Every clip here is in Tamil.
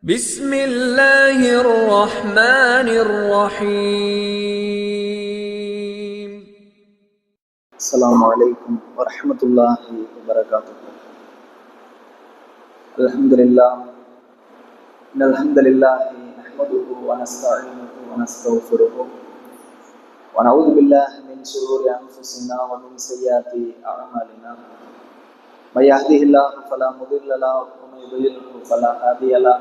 بسم الله الرحمن الرحيم. السلام عليكم ورحمة الله وبركاته. الحمد لله. إن الحمد لله نحمده ونستعينه ونستغفره ونعوذ بالله من شرور أنفسنا ومن سيئات أعمالنا. من يهده الله فلا مضل له ومن يضلله فلا هادي له.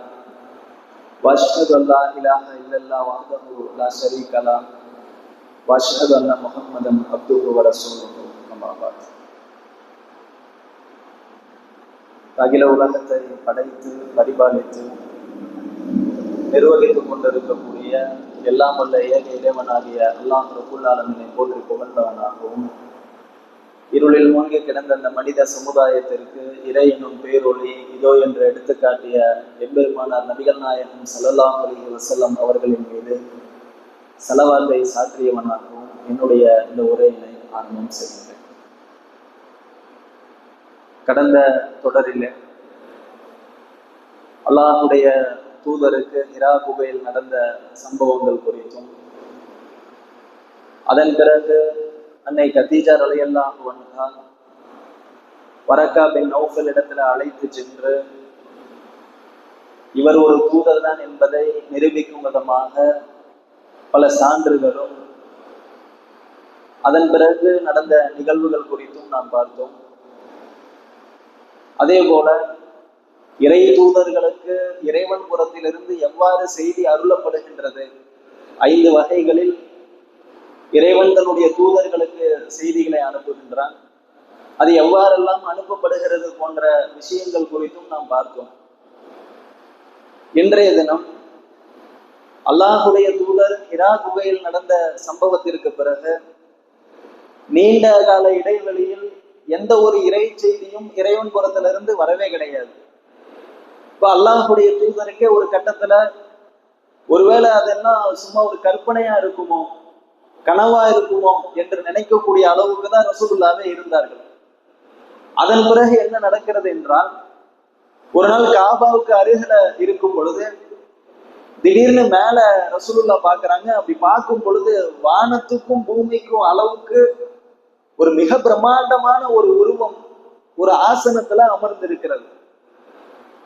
واشهد ان لا اله الا الله وحده لا شريك له. واشهد ان محمدا عبده ورسوله. اما بعد. அகில உலகத்தை படைத்து பரிபாலித்து நிர்வகித்துக் கொண்டிருக்கக்கூடிய எல்லாம் வல்ல ஏக இறைவனாகிய அல்லாஹ் ரகுல்லாலமினை போற்றி புகழ்ந்தவனாகவும் இருளில் மூழ்கி கிடந்த அந்த மனித சமுதாயத்திற்கு இறை எனும் பேரொளி இதோ என்று எடுத்துக்காட்டிய எம்பெருமானார் நபிகள் நாயகம் ஸல்லல்லாஹு அலி வசல்லம் அவர்களின் மீது செலவாத்தை சாற்றியவனாகவும் என்னுடைய இந்த உரையினை ஆரம்பம் செய்கிறேன். கடந்த தொடரில் அல்லாஹுடைய தூதருக்கு ஹிரா குகையில் நடந்த சம்பவங்கள் குறித்தும் அதன் பிறகு அன்னை கத்தீஜா அலையெல்லாம் அன்ஹா வரக்கா பின் நௌஃபல் இடத்துல அழைத்து சென்று இவர் ஒரு தூதர் தான் என்பதை நிரூபிக்கும் விதமாக பல சான்றுகளும் அதன் பிறகு நடந்த நிகழ்வுகள் குறித்தும் நாம் பார்த்தோம். அதே போல இறை தூதர்களுக்கு இறைவன் புறத்திலிருந்து எவ்வாறு செய்தி அருளப்படுகின்றது? ஐந்து வகைகளில் இறைவன் தன்னுடைய தூதர்களுக்கு செய்திகளை அனுப்புகின்றான். அது எவ்வாறெல்லாம் அனுப்பப்படுகிறது போன்ற விஷயங்கள் குறித்தும் நாம் பார்த்தோம். இன்றைய தினம் அல்லாஹுடைய தூதர் ஹிரா குகையில் நடந்த சம்பவத்திற்கு பிறகு நீண்ட கால இடைவெளியில் எந்த ஒரு இறை செய்தியும் இறைவன் புறத்திலிருந்து வரவே கிடையாது. இப்ப அல்லாஹுடைய தூதருக்கே ஒரு கட்டத்துல ஒருவேளை அதெல்லாம் சும்மா ஒரு கற்பனையா இருக்குமோ? கனவா இருக்குமோ என்று நினைக்கக்கூடிய அளவுக்கு தான் ரசகுல்லாவே இருந்தார்கள். அதன் பிறகு என்ன நடக்கிறது என்றால் ஒரு நாள் காபாவுக்கு அருகில இருக்கும் பொழுது திடீர்னு மேல ரசூலுல்லா பாக்குறாங்க. அப்படி பார்க்கும் பொழுது வானத்துக்கும் பூமிக்கும் அளவுக்கு ஒரு மிக பிரம்மாண்டமான ஒரு உருவம் ஒரு ஆசனத்துல அமர்ந்திருக்கிறது.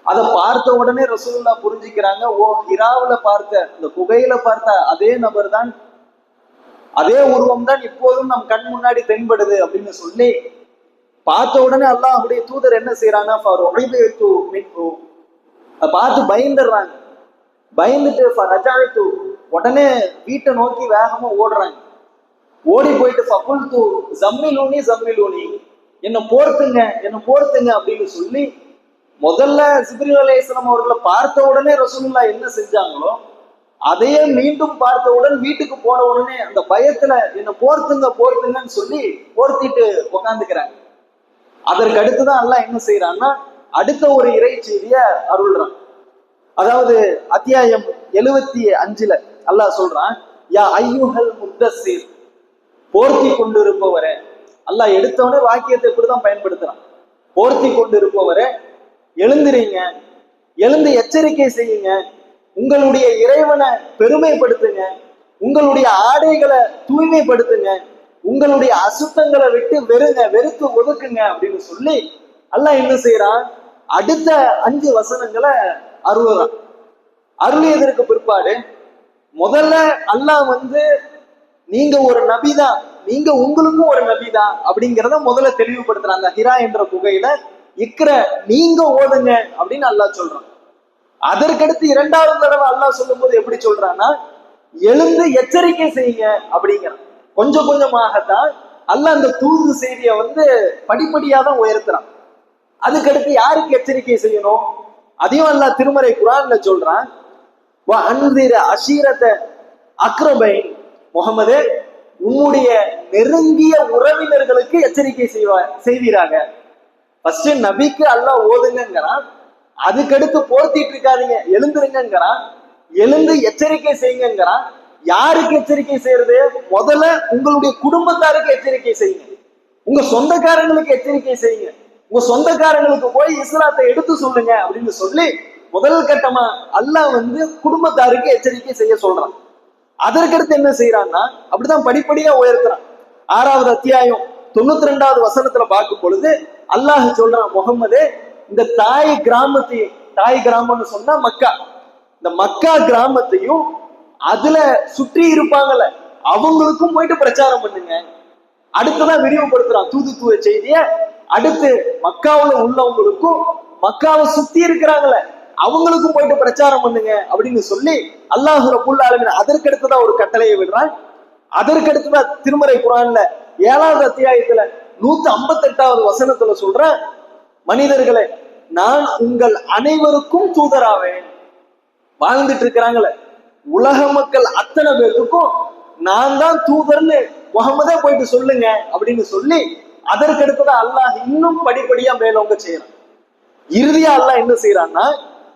அதை பார்த்த உடனே ரசூலுல்லா புரிஞ்சுக்கிறாங்க ஓ ஹிராவுல பார்த்த இந்த குகையில பார்த்த அதே நபர் தான் அதே உருவம் தான் இப்போதும் நம் கண் முன்னாடி தென்படுது அப்படின்னு சொல்லி பார்த்த உடனே அல்லாஹுடைய தூதர் என்ன செய்யறாங்க அதை பார்த்து பயந்துடுறாங்க. பயந்துட்டு ரஜாய்த்து உடனே வீட்டை நோக்கி வேகமா ஓடுறாங்க. ஓடி போயிட்டு ஃபகுல் தூ ஜம்மிலூனி ஜம்மிலூனி. என்ன போர்த்துங்க என்ன போர்த்துங்க அப்படின்னு சொல்லி முதல்ல சிபிரி அலையம் அவர்களை பார்த்த உடனே ரசூலுல்லா என்ன செஞ்சாங்களோ அதையே மீண்டும் பார்த்தவுடன் வீட்டுக்கு போன உடனே அந்த பயத்துல என்ன போர்த்துங்க போர்த்துங்கன்னு சொல்லி போர்த்திட்டு உக்காந்துக்கிறாங்க. அதற்கு அடுத்துதான் எல்லாம் என்ன செய்யறான்னா அடுத்த ஒரு இறை செய்திய அருள்றான். அதாவது அத்தியாயம் எழுவத்தி அஞ்சுல அல்லாஹ் சொல்றான் யா ஐயுஹல் முத்தசீர் போர்த்தி கொண்டு இருப்பவரே அல்லாஹ் எடுத்தவனே வாக்கியத்தை இப்படிதான் பயன்படுத்துறான். போர்த்தி கொண்டு இருப்பவரே எழுந்திரீங்க எழுந்து எச்சரிக்கை செய்யுங்க உங்களுடைய இறைவனை பெருமைப்படுத்துங்க. உங்களுடைய ஆடைகளை தூய்மைப்படுத்துங்க. உங்களுடைய அசுத்தங்களை விட்டு வெறுங்க வெறுத்து ஒதுக்குங்க அப்படின்னு சொல்லி அல்லாஹ் என்ன செய்யறான்? அடுத்த அஞ்சு வசனங்களை அருள்றான். அருளியதற்கு பிற்பாடு முதல்ல அல்லாஹ் வந்து நீங்க ஒரு நபிதான் நீங்க உங்களுக்கும் ஒரு நபிதான் அப்படிங்கிறத முதல்ல தெளிவுபடுத்துறாங்க ஹிரா என்ற குகையில இக்கிற நீங்க ஓதுங்க அப்படின்னு அல்லாஹ் சொல்றான். அதற்கடுத்து இரண்டாவது தடவை அல்லாஹ் சொல்லும் போது எப்படி சொல்றான்னா எழுந்து எச்சரிக்கை செய்யுங்க அப்படிங்கிறான். கொஞ்சம் கொஞ்சமாகத்தான் அல்லாஹ் அந்த தூது செய்தியை வந்து படிப்படியா தான் உயர்த்துறான். அதுக்கடுத்து யாருக்கு எச்சரிக்கை செய்யணும்? அதையும் அல்லாஹ் திருமறை குரான்ல சொல்றான். அன்பிர அஷீரத்தை அக்ரபை முகமது உன்னுடைய நெருங்கிய உறவினர்களுக்கு எச்சரிக்கை செய்வா செய்வீராக. ஃபர்ஸ்ட் நபிக்கு அல்லாஹ் ஓதுங்கிறான் அதுக்கடுத்து போர்த்திட்டு இருக்காதீங்க. எழுந்துருங்கிறான் எழுந்து எச்சரிக்கை செய்யுங்கிறான் யாருக்கு எச்சரிக்கை செய்யறது? முதல்ல உங்களுடைய குடும்பத்தாருக்கு எச்சரிக்கை செய்யுங்க. உங்க சொந்தக்காரங்களுக்கு எச்சரிக்கை செய்யுங்க. உங்க சொந்தக்காரங்களுக்கு போய் இஸ்லாத்தை எடுத்து சொல்லுங்க அப்படின்னு சொல்லி முதல் கட்டமா அல்லாஹ் வந்து குடும்பத்தாருக்கு எச்சரிக்கை செய்ய சொல்றான். அதற்கடுத்து என்ன செய்யறான்னா அப்படிதான் படிப்படியா உயர்த்துறான். ஆறாவது அத்தியாயம் தொண்ணூத்தி ரெண்டாவது வசனத்துல பார்க்கும் பொழுது அல்லாஹ் சொல்றான் முகம்மது இந்த தாய் கிராமத்தையும் தாய் கிராமம்னு சொன்னா மக்கா. இந்த மக்கா கிராமத்தையும் அதுல சுற்றி இருப்பாங்கல்ல அவங்களுக்கும் போயிட்டு பிரச்சாரம் பண்ணுங்க. அடுத்ததான் விரிவுபடுத்துறான் தூதுத்துவ செய்திய. அடுத்து மக்காவுல உள்ளவங்களுக்கும் மக்காவை சுத்தி இருக்கிறாங்கல்ல அவங்களுக்கும் போயிட்டு பிரச்சாரம் பண்ணுங்க அப்படின்னு சொல்லி அல்லாஹ் ரபுல் ஆலமீன் அதற்கடுத்துதான் ஒரு கட்டளையை விடுறான். அதற்கடுத்துதான் திருமறை குரான்ல ஏழாவது அத்தியாயத்துல நூத்தி ஐம்பத்தி எட்டாவது வசனத்துல சொல்றேன் மனிதர்களே நான் உங்கள் அனைவருக்கும் தூதராவேன். வாழ்ந்துட்டு இருக்கிறாங்களே உலக மக்கள் அத்தனை பேருக்கும் நான் தான் தூதர்னு முகமதே போயிட்டு சொல்லுங்க அப்படின்னு சொல்லி அதற்கடுத்ததான் அல்லாஹ் இன்னும் படிப்படியா மேலோங்க செய்யறான். இறுதியா அல்லாஹ் என்ன செய்யறான்னா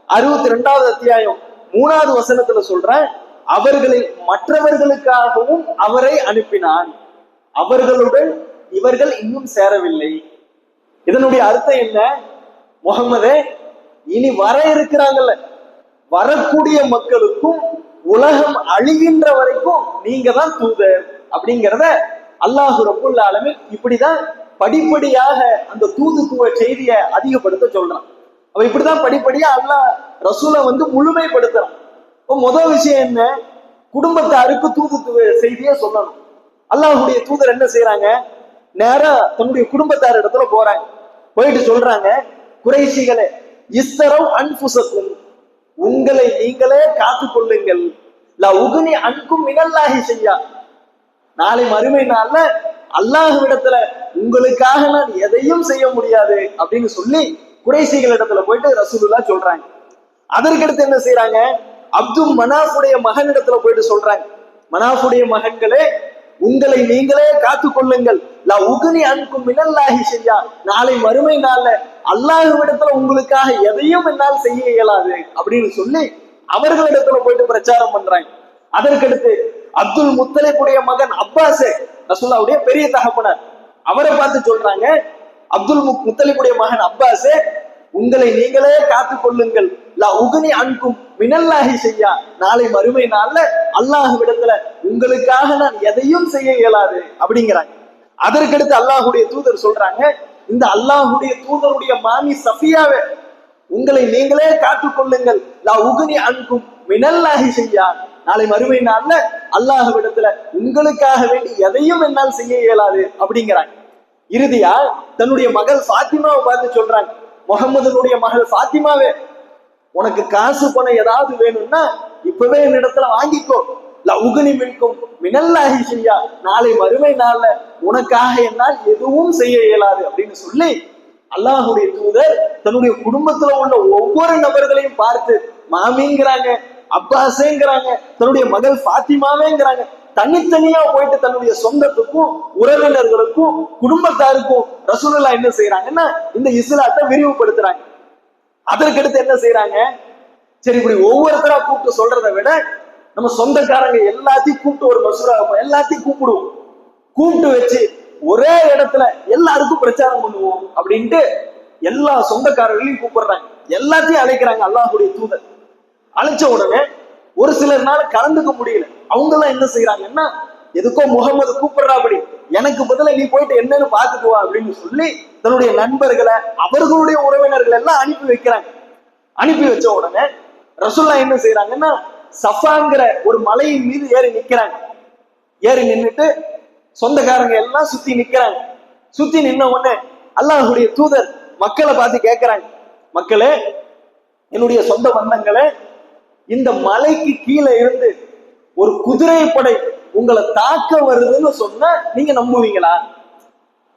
அறுபத்தி ரெண்டாவது அத்தியாயம் மூணாவது வசனத்துல சொல்றேன் அவர்களில் மற்றவர்களுக்காகவும் அவரை அனுப்பினான். அவர்களுடன் இவர்கள் இன்னும் சேரவில்லை. இதனுடைய அர்த்தம் என்ன? முகமதே இனி வர இருக்கிறாங்கல்ல. வரக்கூடிய மக்களுக்கும் உலகம் அழிகின்ற வரைக்கும் நீங்க தான் தூதர் அப்படிங்கிறத அல்லாஹு ரபுல் ஆலமின் இப்படிதான் படிப்படியாக அந்த தூதுத்துவ செய்தியை அதிகப்படுத்த சொல்றான். அவ இப்படிதான் படிப்படியா அல்லாஹ் ரசூலை வந்து முழுமைப்படுத்துறான். இப்போ முதல் விஷயம் என்ன? குடும்பத்தாருக்கு தூதுத்துவ செய்தியை சொல்லணும். அல்லாஹுடைய தூதர் என்ன செய்யறாங்க நேரா தன்னுடைய குடும்பத்தார் இடத்துல போறாங்க. போயிட்டு சொல்றாங்க குறைசிகளே இஸ்தரவ் அன்புசக்கும் உங்களை நீங்களே காத்துக் கொள்ளுங்கள் ல உகுனி அன்கும் மினல்லாஹி செய்யா நாளை மறுமை நாள்ல அல்லாஹ்விடத்துல உங்களுக்காக நான் எதையும் செய்ய முடியாது அப்படின்னு சொல்லி குறைசிகள் இடத்துல போயிட்டு ரசூலுல்லா சொல்றாங்க. அதற்கடுத்து என்ன செய்யறாங்க அப்துல் மனாஃபுடைய மகனிடத்துல போயிட்டு சொல்றாங்க. மனாஃபுடைய மகன்களே உங்களை நீங்களே காத்துக் கொள்ளுங்கள் லா உகுனி அன்கும் மினல்லாகி செய்யா நாளை மறுமை நாள்ல அல்லாஹுவிடத்துல உங்களுக்காக எதையும் என்னால் செய்ய இயலாது அப்படின்னு சொல்லி அவர்களிடத்துல போயிட்டு பிரச்சாரம் பண்றாங்க. அதற்கடுத்து அப்துல் முத்தலிபுடைய மகன் அப்பாஸே ரசுல்லாவுடைய பெரிய தகப்பனர் அவரை பார்த்து சொல்றாங்க அப்துல் முத்தலிபுடைய மகன் அப்பாசே உங்களை நீங்களே காத்துக் கொள்ளுங்கள் லா உகுனி அன்கும் மினல்லாகி செய்யா நாளை மறுமை நாள்ல அல்லாஹ் விடத்துல உங்களுக்காக நான் எதையும் செய்ய இயலாது அப்படிங்கிறாங்க. அதற்கடுத்து அல்லாஹுடைய தூதர் சொல்றாங்க இந்த அல்லாஹுடைய தூதருடைய மாமி சஃபியாவே உங்களை நீங்களே காத்துக் கொள்ளுங்கள் லா உகுனி அன்கும் மினல்லாகி செய்யா நாளை மறுமை நாள்ல அல்லாஹ் விடத்துல உங்களுக்காக வேண்டி எதையும் என்னால் செய்ய இயலாது அப்படிங்கிறாங்க. இறுதியா தன்னுடைய மகள் ஃபாத்திமாவை பார்த்து சொல்றாங்க. முகமதுனுடைய மகள் ஃபாத்திமாவே உனக்கு காசு பணம் ஏதாவது வேணும்னா இப்பவே என்னிடத்துல வாங்கிக்கோ. உகுனி மின்கும் மினல்லாகி செய்யா. நாளை மறுமை நாள்ல உனக்காக என்னால் எதுவும் செய்ய இயலாது அப்படின்னு சொல்லி அல்லாஹுடைய தூதர் தன்னுடைய குடும்பத்துல உள்ள ஒவ்வொரு நபர்களையும் பார்த்து மாமிங்கிறாங்க அப்பாசேங்கிறாங்க தன்னுடைய மகள் பாத்திமாவேங்கிறாங்க தனித்தனியா போயிட்டு தன்னுடைய சொந்தத்துக்கும் உறவினர்களுக்கும் குடும்பத்தாருக்கும் ரசூலுல்லா என்ன செய்யறாங்கன்னா இந்த இஸ்லாத்தை விரிவுபடுத்துறாங்க. அதற்கடுத்து என்ன செய்யறாங்க சரி இப்படி ஒவ்வொருத்தரா கூப்பிட்டு சொல்றதை விட நம்ம சொந்தக்காரங்க எல்லாத்தையும் கூப்பிட்டு ஒரு மசூரா எல்லாத்தையும் கூப்பிடுவோம். கூப்பிட்டு வச்சு ஒரே இடத்துல எல்லாருக்கும் பிரச்சாரம் பண்ணுவோம் அப்படின்ட்டு எல்லா சொந்தக்காரர்களையும் கூப்பிடுறாங்க. எல்லாத்தையும் அழைக்கிறாங்க அல்லாஹுடைய தூதர். அழைச்ச உடனே ஒரு சிலர்னால கலந்துக்க முடியல. அவங்க எல்லாம் என்ன செய்யறாங்கன்னா எதுக்கோ முகமது கூப்பிடுறா அப்படி எனக்கு பதில நீ போயிட்டு என்னன்னு பாத்துக்குவா அப்படின்னு சொல்லி தன்னுடைய நண்பர்களை அவர்களுடைய உறவினர்கள் எல்லாம் அனுப்பி வைக்கிறாங்க அனுப்பி வச்ச உடனே ரசுல்லா என்ன செய்யறாங்கன்னா சஃபாங்கிற ஒரு மலையின் மீது ஏறி நிக்கிறாங்க. ஏறி நின்னுட்டு சொந்தக்காரங்க எல்லாம் சுத்தி நிக்கிறாங்க. சுத்தி நின்ன உடனே அல்லாஹுடைய தூதர் மக்களை பார்த்து கேட்கிறாங்க மக்களே என்னுடைய சொந்த பந்தங்களே இந்த மலைக்கு கீழே இருந்து ஒரு குதிரை படை உங்களை தாக்க வருதுன்னு சொன்னா நீங்க நம்புவீங்களா?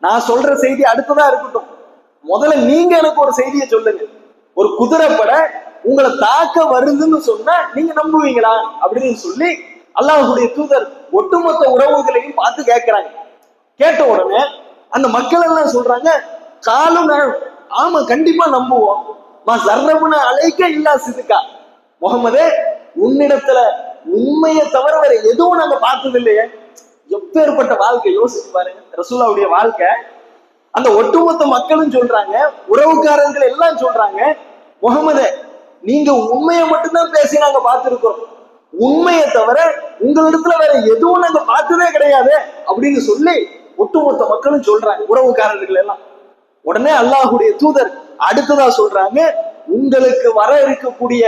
நான் சொல்ற செய்தி அடுத்ததா இருக்கட்டும். முதல்ல நீங்க எனக்கு ஒரு செய்தியை சொல்லுங்க. ஒரு குதிரைப்பட உங்களை தாக்க வருதுன்னு சொன்னா நீங்க நம்புவீங்களா? அப்படின்னு சொல்லி அல்லாஹுடைய தூதர் ஒட்டுமொத்த உறவுகளையும் பார்த்து கேட்கிறாங்க கேட்ட உடனே அந்த மக்கள் எல்லாம் சொல்றாங்க காலும் ஆமா கண்டிப்பா நம்புவோம். மா அழைக்க இல்லா சிதுக்கா. முகமதே உன்னிடத்துல உண்மையை தவிர வேற எதுவும் நாங்க பார்த்தது இல்லையே எப்பேற்பட்ட வாழ்க்கை? யோசிச்சு பாருங்க. ரசூலாவுடைய வாழ்க்கை அந்த ஒட்டுமொத்த மக்களும் சொல்றாங்க உறவுக்காரர்கள் எல்லாம் சொல்றாங்க முகமது நீங்க உண்மையை மட்டும்தான் பேசி நாங்க பார்த்திருக்கிறோம். உண்மையை தவிர உங்களிடத்துல வேற எதுவும் நாங்க பார்த்ததே கிடையாது அப்படின்னு சொல்லி ஒட்டுமொத்த மக்களும் சொல்றாங்க உறவுக்காரர்கள் எல்லாம். உடனே அல்லாஹுடைய தூதர் அடுத்ததா சொல்றாங்க உங்களுக்கு வர இருக்கக்கூடிய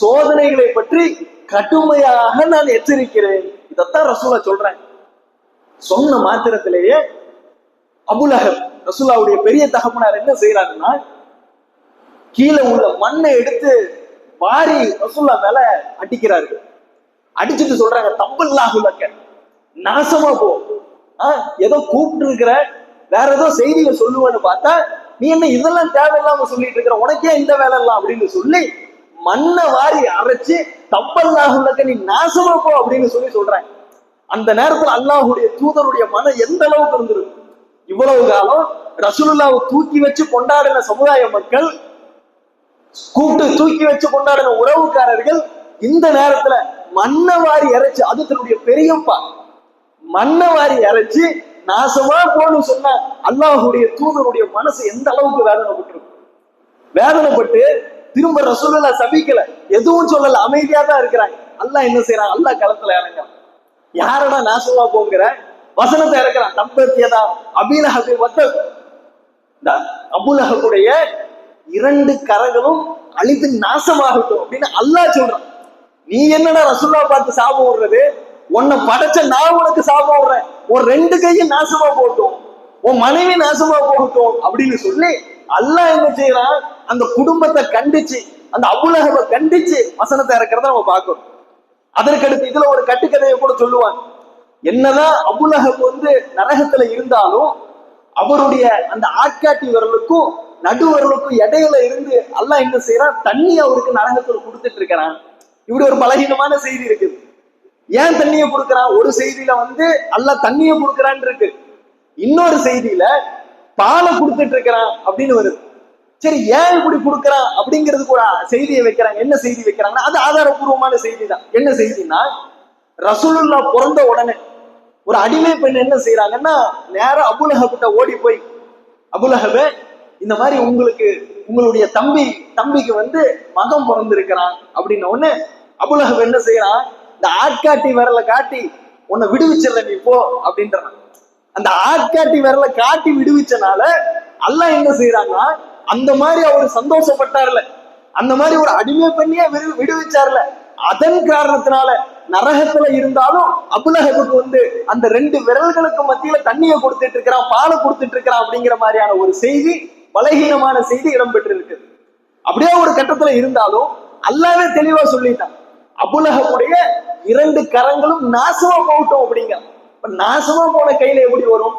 சோதனைகளை பற்றி கடுமையாக நான் எச்சரிக்கிறேன். இதத்தான் ரசூலா சொல்றேன் சொன்ன மாத்திரத்திலேயே அபுலஹப் ரசுல்லாவுடைய பெரிய தகப்பனார் என்ன செய்யறாருன்னா கீழே உள்ள மண்ணை எடுத்து வாரி ரசுல்லா மேல அடிக்கிறாரு அடிச்சுட்டு சொல்றாங்க தப்பல்லாஹுலக்க நாசமா போ. ஏதோ கூப்பிட்டு இருக்கிற வேற ஏதோ செய்தியை சொல்லுவேன்னு பார்த்தா நீ என்ன இதெல்லாம் தேவையில்லாம சொல்லிட்டு இருக்கிற உனக்கே இந்த வேலை எல்லாம் அப்படின்னு சொல்லி மண்ணை வாரி அரைச்சு தப்பல்லாஹுலக்க நீ நாசமா போ அப்படின்னு சொல்லி சொல்றாங்க. அந்த நேரத்துல அல்லாஹுடைய தூதருடைய மனம் எந்த அளவுக்கு இருந்திருக்கு இவ்வளவு காலம் ரசூலுல்லாவை தூக்கி வச்சு கொண்டாடின சமுதாய மக்கள் கூப்பிட்டு தூக்கி வச்சு கொண்டாடின உறவுக்காரர்கள் இந்த நேரத்துல மண்ணை வாரி இறைச்சு அது தன்னுடைய பெரியப்பா. மண்ணை வாரி இறைச்சு நாசமா போன்னு சொன்ன அல்லாஹுடைய தூதருடைய மனசு எந்த அளவுக்கு வேதனைப்பட்டிருக்கும் வேதனைப்பட்டு திரும்ப ரசூலுல்லா சபிக்கல. எதுவும் சொல்லல. அமைதியா தான் இருக்கிறாங்க. அல்லாஹ் என்ன செய்யறான் அல்லாஹ் களத்துல இறங்குறான். யாரடா நாசமா போங்கிற வசனத்தை இறக்குறான். தம்பத்தியதா அபிலஹபி வத்த அபுலஹபுடைய இரண்டு கரங்களும் அழிந்து நாசமாகட்டும் அப்படின்னு அல்லாஹ் சொல்றான். நீ என்னடா ரசுல்லா பார்த்து சாபம் விடுறது உன்னை படைச்ச நான் உனக்கு சாபம் விடுறேன் உன் ரெண்டு கையும் நாசமா போட்டும் உன் மனைவி நாசமா போகட்டும் அப்படின்னு சொல்லி அல்லாஹ் என்ன செய்யறான்? அந்த குடும்பத்தை கண்டிச்சு அந்த அபுலகவை கண்டிச்சு வசனத்தை இறக்கிறத நம்ம பார்க்கணும். அதற்கடுத்து இதுல ஒரு கட்டுக்கதையை கூட சொல்லுவாங்க. என்னதான் அபுலகம் வந்து நரகத்துல இருந்தாலும் அவருடைய அந்த ஆட்காட்டி விரலுக்கும் நடுவர்களுக்கும் இடையில இருந்து அல்லாஹ் என்ன செய்யறான்? தண்ணி அவருக்கு நரகத்துல கொடுத்துட்டு இருக்கிறான். இப்படி ஒரு பலகீனமான செய்தி இருக்குது ஏன் தண்ணியை கொடுக்கறான்? ஒரு செய்தியில வந்து அல்லாஹ் தண்ணியை கொடுக்கறான்னு இருக்கு. இன்னொரு செய்தியில பாலை கொடுத்துட்டு இருக்கிறான் அப்படின்னு வருது. சரி ஏன் இப்படி கொடுக்குறான் அப்படிங்கிறதுக்கு ஒரு செய்தியை வைக்கிறாங்க. என்ன செய்தி வைக்கிறாங்கன்னா அது ஆதாரபூர்வமான செய்தி தான் என்ன செய்தின்னா ரசூலுல்லா பிறந்த உடனே ஒரு அடிமை பெண் என்ன செய்யறாங்கன்னா நேரா அபுலஹபிட்ட ஓடி போய் அபுலஹபே இந்த மாதிரி உங்களுக்கு உங்களுடைய தம்பி தம்பிக்கு வந்து மகம் பிறந்திருக்கிறான். அப்படின்ன உடனே அபுலஹப் என்ன செய்யறான் இந்த ஆட்காட்டி விரல காட்டி உன்னை விடுவிச்சிடல நீ போ அப்படின்றான். அந்த ஆட்காட்டி விரல காட்டி விடுவிச்சனால அல்ல என்ன செய்யறாங்கன்னா அந்த மாதிரி அவர் சந்தோஷப்பட்டார்ல. அந்த மாதிரி ஒரு அடிமை பண்ணியே விடு விடுவிச்சார்ல. அதன் காரணத்தினால நரகத்துல இருந்தாலும் அபுலஹபுக்கு வந்து அந்த ரெண்டு விரல்களுக்கு மத்தியில தண்ணியை கொடுத்துட்டு இருக்கிறான் பாலை கொடுத்துட்டு இருக்கிறான் அப்படிங்கிற மாதிரியான ஒரு செய்தி பலகீனமான செய்தி இடம்பெற்று இருக்குது அப்படியே ஒரு கட்டத்துல இருந்தாலும் அல்லாவே தெளிவா சொல்லிட்டான். அபுலகமுடைய இரண்டு கரங்களும் நாசமா போகட்டும் அப்படிங்க. இப்ப நாசமா போன கையில எப்படி வரும்?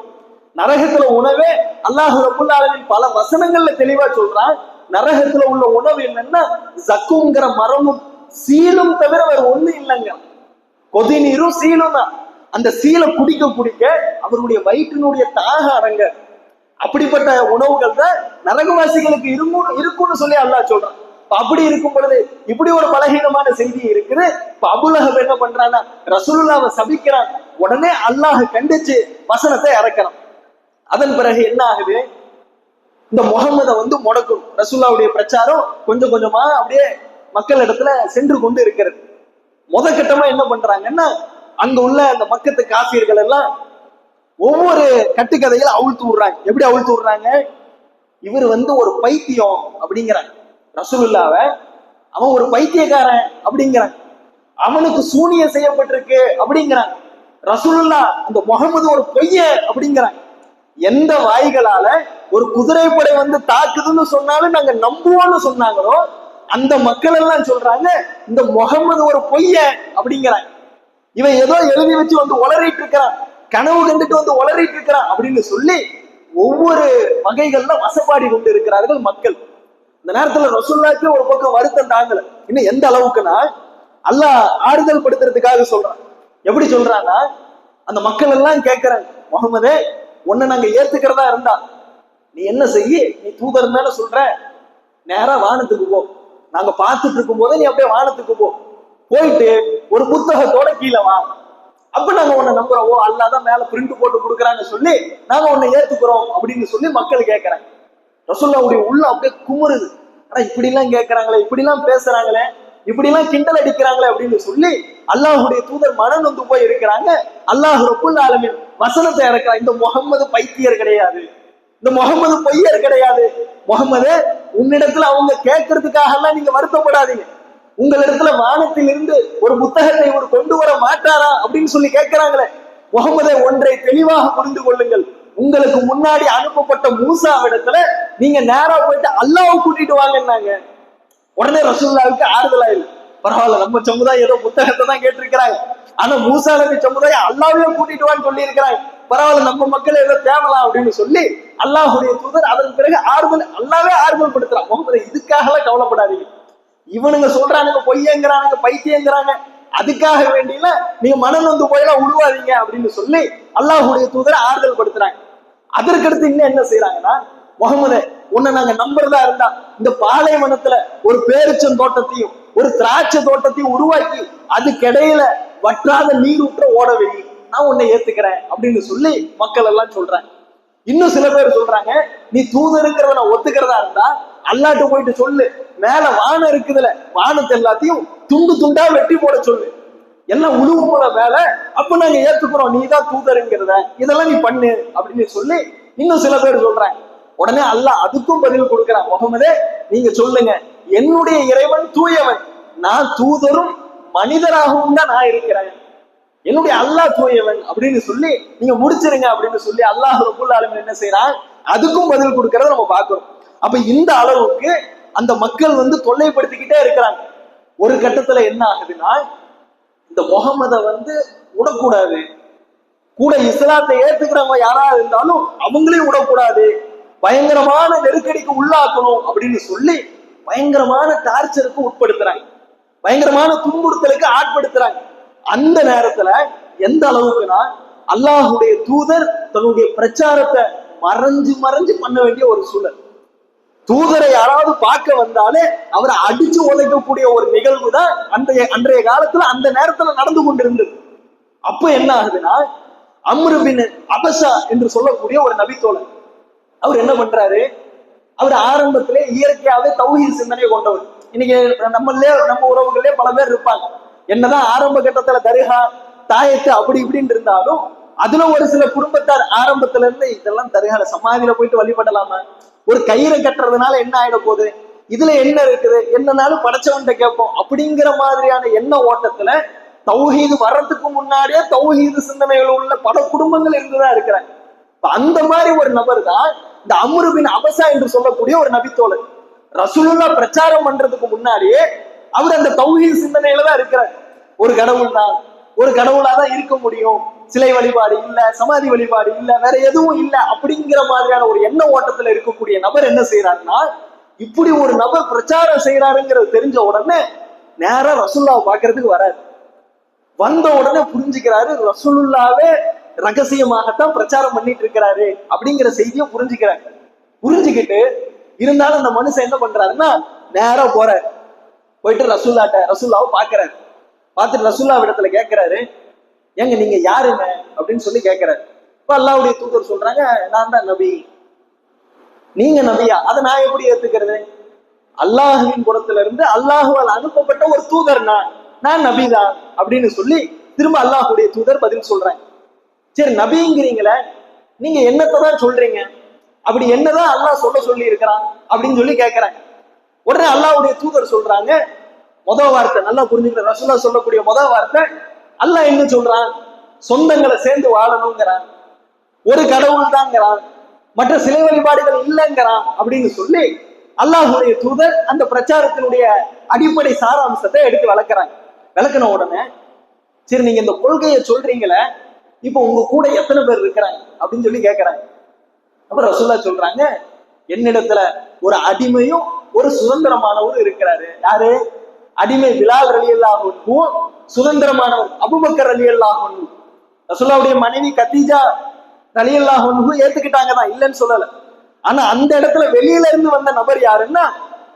நரகத்துல உணவே அல்லாஹ் ரபுல்லாலின் பல வசனங்கள்ல தெளிவா சொல்றான். நரகத்துல உள்ள உணவு என்னன்னா ஜக்குங்கிற மரமும் சீலும் தவிர வேற ஒண்ணு இல்லைங்க. கொதிநீரும் சீலும் தான். அந்த சீலை குடிக்க குடிக்க அவருடைய வயிற்றினுடைய தாக அடங்க. அப்படிப்பட்ட உணவுகள் தான் நரகவாசிகளுக்கு இருக்கும் இருக்கும்னு சொல்லி அல்லாஹ் சொல்றான். இப்ப அப்படி இருக்கும் பொழுது இப்படி ஒரு பலகீனமான செய்தி இருக்குது. இப்ப அபுலகம் என்ன பண்றான்னா ரசூலுல்லாவை சபிக்கிறான். உடனே அல்லாஹ் கண்டிச்சு வசனத்தை இறக்கிறான் அதன் பிறகு என்ன ஆகுது? இந்த முகமதை வந்து முடக்கும். ரசூல்லாவுடைய பிரச்சாரம் கொஞ்சம் கொஞ்சமா அப்படியே மக்கள் இடத்துல சென்று கொண்டு இருக்கிறது. முத கட்டமா என்ன பண்றாங்கன்னா அங்க உள்ள அந்த மக்கத்து காசியர்கள் எல்லாம் ஒவ்வொரு கட்டுக்கதையில அவிழ்த்து விடுறாங்க. எப்படி அவிழ்த்து விடுறாங்க? இவர் வந்து ஒரு பைத்தியம் அப்படிங்கிறாங்க ரசூலுல்லாவ அவன் ஒரு பைத்தியக்காரன் அப்படிங்கிறான். அவனுக்கு சூனியம் செய்யப்பட்டிருக்கு அப்படிங்கிறான். ரசூலுல்லா அந்த முகமது ஒரு பொய்ய அப்படிங்கிறான். எந்த வாய்களால ஒரு குதிரைப்படை வந்து தாக்குதுன்னு சொன்னாலும் நாங்க நம்புவோம்னு சொன்னாங்களோ அந்த மக்கள் எல்லாம் சொல்றாங்க இந்த முகமது ஒரு பொய்ய அப்படிங்கிறாங்க. இவன் ஏதோ எழுதி வச்சு வந்து உளறிட்டு இருக்கிறான் கனவு கண்டுட்டு வந்து உளறிட்டு இருக்கிறான் அப்படின்னு சொல்லி ஒவ்வொரு வகைகள்ல வசப்பாடி கொண்டு இருக்கிறார்கள் மக்கள். இந்த நேரத்துல ரசூல்லாக்கு ஒரு பக்கம் வருத்தம் தாங்கல. இன்னும் எந்த அளவுக்குன்னா அல்லாஹ் ஆறுதல் படுத்துறதுக்காக சொல்றான். எப்படி சொல்றான்னா அந்த மக்கள் எல்லாம் கேட்கறாங்க முகமதே உன்னை நாங்க ஏத்துக்கிறதா இருந்தா நீ என்ன செய்ய? நீ தூதர் தானே சொல்ற நேரா வானத்துக்கு போ. நாங்க பார்த்துட்டு இருக்கும் போதே நீ அப்படியே வானத்துக்கு போ. போயிட்டு ஒரு புத்தகத்தோட கீழே வா. அப்ப நாங்க உன்னை நம்புறோம். ஓ அல்லாதான் மேல பிரிண்ட் போட்டு கொடுக்குறாங்க சொல்லி நாங்க உன்னை ஏத்துக்கிறோம் அப்படின்னு சொல்லி மக்கள் கேட்கறாங்க ரசூல்லாவுடைய உள்ள அப்படியே குமுறுது. ஆனா இப்படி எல்லாம் கேட்கறாங்களே இப்படி எல்லாம் பேசுறாங்களே இப்படி எல்லாம் கிண்டல் அடிக்கிறாங்களே அப்படின்னு சொல்லி அல்லாஹுடைய தூதர் மனம் வந்து போய் இருக்கிறாங்க அல்லாஹ் ரப்புல் ஆலமின் வசனத்தை இறக்கலாம் இந்த முகம்மது பைத்தியர் கிடையாது. இந்த முகம்மது பொய்யர் கிடையாது. முகம்மது உன்னிடத்துல அவங்க கேட்கறதுக்காக எல்லாம் நீங்க வருத்தப்படாதீங்க. உங்களிடத்துல வானத்தில் இருந்து ஒரு புத்தகத்தை ஒரு கொண்டு வர மாட்டாரா அப்படின்னு சொல்லி கேட்கிறாங்களே. முகமதை ஒன்றை தெளிவாக புரிந்து கொள்ளுங்கள். உங்களுக்கு முன்னாடி அனுப்பப்பட்ட மூசாவிடத்துல நீங்க நேரா போயிட்டு அல்லாவை கூட்டிட்டு வாங்கன்னாங்க. உடனே ரசூல்லாவுக்கு ஆறுதலா பரவாயில்ல நம்ம சமுதாயம் ஏதோ புத்தகத்தை தான் கேட்டிருக்கிறாங்க. ஆனா மூசா நபி சமுதாயம் அல்லாவையும் கூட்டிட்டு வான்னு சொல்லி இருக்கிறாங்க பரவாயில்ல நம்ம மக்கள் ஏதோ தேவலாம் அப்படின்னு சொல்லி அல்லாஹுடைய தூதர் அதன் பிறகு ஆறுதல் அல்லாவே ஆறுதல் படுத்துறான் முகமது இதுக்காகலாம் கவலைப்படாதீங்க. இவனுங்க சொல்றானுங்க பொய்யங்கிறானுங்க பைத்தியங்கிறாங்க. அதுக்காக வேண்டியில நீங்க மனம் வந்து போயெல்லாம் உருவாதீங்க அப்படின்னு சொல்லி அல்லாஹுடைய தூதரை ஆறுதல் படுத்துறாங்க அதற்கடுத்து இன்னும் என்ன செய்யறாங்கன்னா முகமது உன்னை நாங்க நம்புறதா இருந்தா இந்த பாலைவனத்துல ஒரு பேரிச்சம் தோட்டத்தையும் ஒரு திராட்சை தோட்டத்தையும் உருவாக்கி அதுக்கிடையில வற்றாத நீரூற்ற ஓட வை நான் உன்னை ஏத்துக்கிறேன் அப்படின்னு சொல்லி மக்கள் எல்லாம் சொல்றாங்க. இன்னும் சில பேர் சொல்றாங்க நீ தூதருங்கிறத நான் ஒத்துக்கிறதா இருந்தா அல்லாட்ட போயிட்டு சொல்லு. மேல வானம் இருக்குதுல வானத்தை எல்லாத்தையும் துண்டு துண்டா வெட்டி போட சொல்லு. எல்லாம் உழுவு போல மேல அப்ப நாங்க ஏத்துக்கிறோம். நீ தான் தூதருங்கிறத. இதெல்லாம் நீ பண்ணு அப்படின்னு சொல்லி இன்னும் சில பேர் சொல்றாங்க. உடனே அல்லாஹ் அதுக்கும் பதில் கொடுக்கிறான். முகமதே நீங்க சொல்லுங்க. என்னுடைய இறைவன் தூயவன். நான் தூதரும் மனிதராகவும் தான் நான் இருக்கிறேன். என்னுடைய அல்லாஹ் தூயவன் அப்படின்னு சொல்லி நீங்க முடிச்சிருங்க அப்படின்னு சொல்லி அல்லாஹ் ரபுல் ஆலமீன் என்ன செய்யறான் அதுக்கும் பதில் கொடுக்கறத நம்ம பார்க்கிறோம் அப்ப இந்த அளவுக்கு அந்த மக்கள் வந்து தொல்லைப்படுத்திக்கிட்டே இருக்கிறாங்க. ஒரு கட்டத்துல என்ன ஆகுதுன்னா இந்த முகமதை வந்து விடக்கூடாது. கூட இஸ்லாத்தை ஏத்துக்கிறவங்க யாராவது இருந்தாலும் அவங்களையும் விடக்கூடாது. பயங்கரமான நெருக்கடிக்கு உள்ளாக்கணும் அப்படின்னு சொல்லி பயங்கரமான டார்ச்சருக்கு உட்படுத்துறாங்க. பயங்கரமான துன்புறுத்தலுக்கு ஆட்படுத்துறாங்க. அந்த நேரத்துல எந்த அளவுக்குன்னா அல்லாஹுடைய தூதர் தன்னுடைய பிரச்சாரத்தை மறைஞ்சு மறைஞ்சு பண்ண வேண்டிய ஒரு சூழல். தூதரை யாராவது பார்க்க வந்தாலே அவரை அடிச்சு உதைக்கக்கூடிய ஒரு நிகழ்வு தான் அன்றைய அன்றைய காலத்துல அந்த நேரத்துல நடந்து கொண்டிருந்தது. அப்ப என்ன ஆகுதுன்னா அம்ருபின் அபசா என்று சொல்லக்கூடிய ஒரு நபித்தோழர் அவர் என்ன பண்றாரு? அவர் ஆரம்பத்திலே இயற்கையாவே தௌஹீர் சிந்தனை கொண்டவர். இன்னைக்கு நம்மளே நம்ம உறவுகளே பல பேர் இருப்பாங்க. என்னதான் ஆரம்ப கட்டத்துல தருகா தாயத்து அப்படி இப்படின்னு இருந்தாலும் அதுல ஒரு சில குடும்பத்தார் ஆரம்பத்துல இருந்து இதெல்லாம் தருகால சமாதியில போயிட்டு வழிபடலாமா? ஒரு கயிறை கட்டுறதுனால என்ன ஆயிட போகுது? இதுல என்ன இருக்குது? என்னனாலும் படைச்சவன்கிட்ட கேட்போம். அப்படிங்கிற மாதிரியான எண்ண ஓட்டத்துல தௌஹீது வர்றதுக்கு முன்னாடியே தௌஹீது சிந்தனைகள் உள்ள பல குடும்பங்கள் இருந்துதான் இருக்கிறாங்க. அந்த மாதிரி ஒரு நபர் தான் இந்த அம்ருபின் அபசா என்று சொல்லக்கூடிய ஒரு நபித்தோழர். ரசூலுல்லா பிரச்சாரம் பண்றதுக்கு முன்னாடியே அவர் அந்த தௌஹீத் சிந்தனையில தான் இருக்கிறார். ஒரு கடவுள் தான். ஒரு கடவுளா தான் இருக்க முடியும். சிலை வழிபாடு இல்ல சமாதி வழிபாடு இல்ல வேற எதுவும் இல்ல அப்படிங்கிற மாதிரியான ஒரு எண்ண ஓட்டத்துல இருக்கக்கூடிய நபர் என்ன செய்யறாருன்னா இப்படி ஒரு நபர் பிரச்சாரம் செய்யறாருங்கிறது தெரிஞ்ச உடனே நேரா ரசுல்லாவை பாக்குறதுக்கு வராது வந்த உடனே புரிஞ்சுக்கிறாரு ரசூலுல்லாவே ரகசியமாகத்தான் பிரச்சாரம் பண்ணிட்டு இருக்கிறாரு அப்படிங்கிற செய்தியை புரிஞ்சுக்கிறாங்க புரிஞ்சுக்கிட்டு இருந்தாலும் அந்த மனுஷன் என்ன பண்றாருன்னா நேரா போறாரு. போயிட்டு ரசூல்லாட்ட ரசூல்லாவை பாக்குறாரு பார்த்துட்டு ரசூல்லா இடத்துல கேட்கிறாரு ஏங்க நீங்க யாருங்க அப்படின்னு சொல்லி கேட்கிறாரு இப்ப அல்லாவுடைய தூதர் சொல்றாங்க நான் தான் நபி. நீங்க நபியா? அதை நான் எப்படி ஏத்துக்கிறது? அல்லாஹுவின் புறத்துல இருந்து அல்லாஹுவால் அனுப்பப்பட்ட ஒரு தூதர் நான் நான் நபிதான். அப்படின்னு சொல்லி திரும்ப அல்லாஹுடைய தூதர் பதில் சொல்றாங்க சரி நபிங்கிறீங்களே நீங்க என்னத்தை தான் சொல்றீங்க? அப்படி என்னதான் அல்லாஹ் சொல்ல சொல்லி இருக்கிறான் அப்படின்னு சொல்லி கேட்கறாங்க உடனே அல்லாஹ்வுடைய தூதர் சொல்றாங்க முத வார்த்தை நல்லா புரிஞ்சுக்கிற ரசுல்லா சொல்லக்கூடிய முத வார்த்தை அல்லாஹ் என்ன சொல்றான்? சொந்தங்களை சேர்ந்து வாழணுங்கிறான். ஒரு கடவுள் தாங்கிறான் மற்ற சிலை வழிபாடுகள் இல்லைங்கிறான் அப்படின்னு சொல்லி அல்லாஹுடைய தூதர் அந்த பிரச்சாரத்தினுடைய அடிப்படை சாராம்சத்தை எடுத்து வளர்க்குறாங்க விளக்குன உடனே சரி நீங்க இந்த கொள்கையை சொல்றீங்களே இப்போ உங்க கூட எத்தனை பேர் இருக்கிறாங்க? அப்படின்னு சொல்லி கேட்கிறாங்க அப்ப ரசூல்லா சொல்றாங்க என்னிடத்துல ஒரு அடிமையும் ஒரு சுதந்திரமானவரும் இருக்கிறாரு. யாரு? அடிமை பிலால் ரலி அல்லாஹும் சுதந்திரமானவர் அபுபக்கர் ரலி அல்லாஹும் ரசூல்லாவுடைய மனைவி கத்தீஜா ரலி ஏத்துக்கிட்டாங்க தான் இல்லைன்னு சொல்லல. ஆனா அந்த இடத்துல வெளியில இருந்து வந்த நபர் யாருன்னா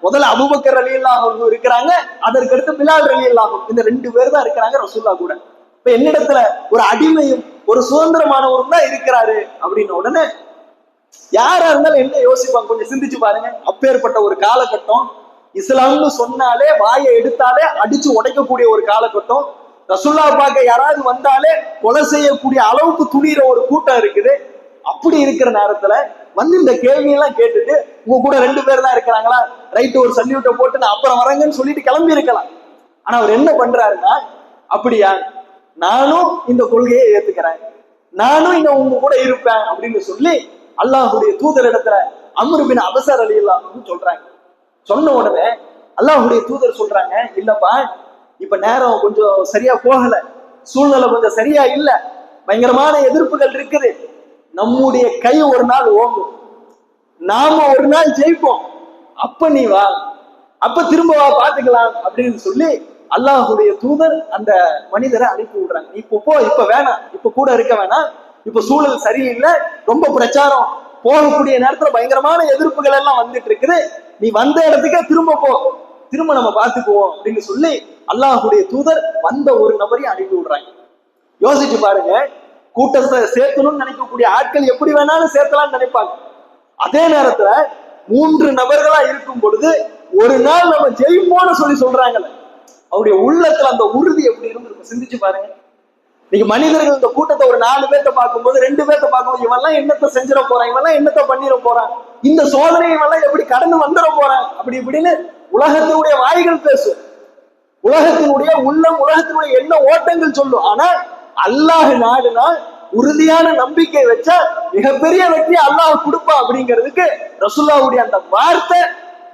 முதல்ல அபுபக்கர் ரலி அல்லாஹும் இருக்கிறாங்க அதற்கு அடுத்து பிலால் ரலி அல்லாஹும் இந்த ரெண்டு பேர் தான் இருக்கிறாங்க ரசூல்லா கூட. இப்ப என்னிடத்துல ஒரு அடிமையும் ஒரு சுதந்திரமானவரும் தான் இருக்கிறாரு அப்படின்னு உடனே யாரா இருந்தாலும் என்ன யோசிப்பாங்க? கொஞ்சம் சிந்திச்சு பாருங்க. அப்பேற்பட்ட ஒரு காலகட்டம். இஸ்லாம்னு சொன்னாலே வாயை எடுத்தாலே அடிச்சு உடைக்கக்கூடிய ஒரு காலகட்டம். ரசுல்லா பார்க்க யாராவது வந்தாலே கொலை செய்யக்கூடிய அளவுக்கு துணிகிற ஒரு கூட்டம் இருக்குது. அப்படி இருக்கிற நேரத்துல வந்து இந்த கேள்வி எல்லாம் கேட்டுட்டு உங்க கூட ரெண்டு பேர் தான் இருக்கிறாங்களா? ரைட்டு ஒரு சல்யூட்டை போட்டு நான் அப்புறம் வரேங்கன்னு சொல்லிட்டு கிளம்பி இருக்கலாம். ஆனா அவர் என்ன பண்றாருன்னா அப்படியா? நானும் இந்த கொள்கையை ஏத்துக்கிறேன். நானும் இங்க உங்க கூட இருப்பேன் அப்படின்னு சொல்லி அல்லாஹுடைய தூதர் இடத்துல அமருபின் அவசர அலி அல்லாஹ்னு சொல்றாங்க. சொன்ன உடனே அல்லாஹுடைய தூதர் சொல்றாங்க இல்லப்பா இப்ப நேரம் கொஞ்சம் சரியா போகல. சூழ்நிலை கொஞ்சம் சரியா இல்ல. பயங்கரமான எதிர்ப்புகள் இருக்குது. நம்முடைய கை ஒரு நாள் ஓங்கும். நாம ஒரு நாள் ஜெயிப்போம். அப்ப நீ வா. அப்ப திரும்ப வா பாத்துக்கலாம் அப்படின்னு சொல்லி அல்லாஹுடைய தூதர் அந்த மனிதரை அனுப்பி விடுறாங்க. இப்போ போ இப்ப வேணாம். இப்ப கூட இருக்க வேணாம். இப்ப சூழல் சரியில்லை. ரொம்ப பிரச்சாரம். போகக்கூடிய நேரத்துல பயங்கரமான எதிர்ப்புகள் எல்லாம் வந்துட்டு இருக்குது. நீ வந்த இடத்துக்கே திரும்ப போ. திரும்ப நம்ம பார்த்துக்குவோம் அப்படின்னு சொல்லி அல்லாஹுடைய தூதர் வந்த ஒரு நபரையும் அனுப்பி விடுறாங்க. யோசிச்சு பாருங்க. கூட்டத்தை சேர்க்கணும்னு நினைக்கக்கூடிய ஆட்கள் எப்படி வேணாலும் சேர்த்தலாம்னு நினைப்பாங்க. அதே நேரத்துல மூன்று நபர்களா இருக்கும் பொழுது ஒரு நாள் நம்ம ஜெயிப்போம்னு சொல்லி சொல்றாங்கல்ல. அவருடைய உள்ளத்துல அந்த உறுதி எப்படி இருந்திருக்கும்? சிந்திச்சு பாருங்க. இன்னைக்கு மனிதர்கள் இந்த கூட்டத்தை ஒரு நாலு பேர்த்த பார்க்கும்போது ரெண்டு பேர்த்த பார்க்கும்போது இவெல்லாம் என்னத்தை செஞ்சிட போறான்? இவெல்லாம் என்னத்தை பண்ணிட போறான்? இந்த சோதனை இவெல்லாம் எப்படி கடந்து வந்துட போறான்? அப்படி இப்படின்னு உலகத்தினுடைய வாய்கள் பேசும். உலகத்தினுடைய உள்ளம் உலகத்தினுடைய என்ன ஓட்டங்கள் சொல்லும். ஆனா அல்லாஹ் நாடுனா உறுதியான நம்பிக்கை வச்சா மிகப்பெரிய வெற்றி அல்லாஹ் கொடுப்பா அப்படிங்கிறதுக்கு ரசுல்லாவுடைய அந்த வார்த்தை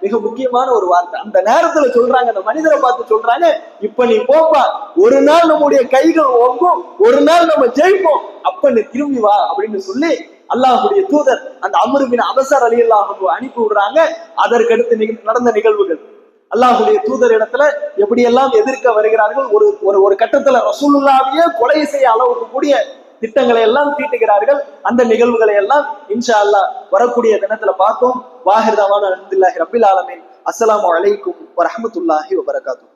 மிக முக்கியமான ஒரு வார்த்தை. அந்த நேரத்துல சொல்றாங்க அந்த மனிதரை பார்த்து சொல்றாங்க இப்ப நீ போப்பா. ஒரு நாள் நம்முடைய கைகள் ஓங்கும். ஒரு நாள் நம்ம ஜெயிப்போம். அப்ப நீ திரும்பி வா அப்படின்னு சொல்லி அல்லாஹுடைய தூதர் அந்த அமருவின் அவசர அலி அல்லாஹு அனுப்பி விடுறாங்க அதற்கடுத்து நடந்த நிகழ்வுகள். அல்லாஹுடைய தூதர் இடத்துல எப்படியெல்லாம் எதிர்க்க வருகிறார்கள்? ஒரு ஒரு ஒரு கட்டத்துல ரசூலுல்லாவையே கொலை செய்ய அளவுக்கு கூடிய திட்டங்களை எல்லாம் தீட்டுகிறார்கள். அந்த நிகழ்வுகளை எல்லாம் இன்ஷா அல்லாஹ் வரக்கூடிய தினத்துல பார்த்தோம் வாஹிர்தாவான அல்ஹம்துலில்லாஹி ரப்பில் ஆலமீன். அஸ்ஸலாமு அலைக்கும் வரஹ்மத்துல்லாஹி வபரகாத்துஹு.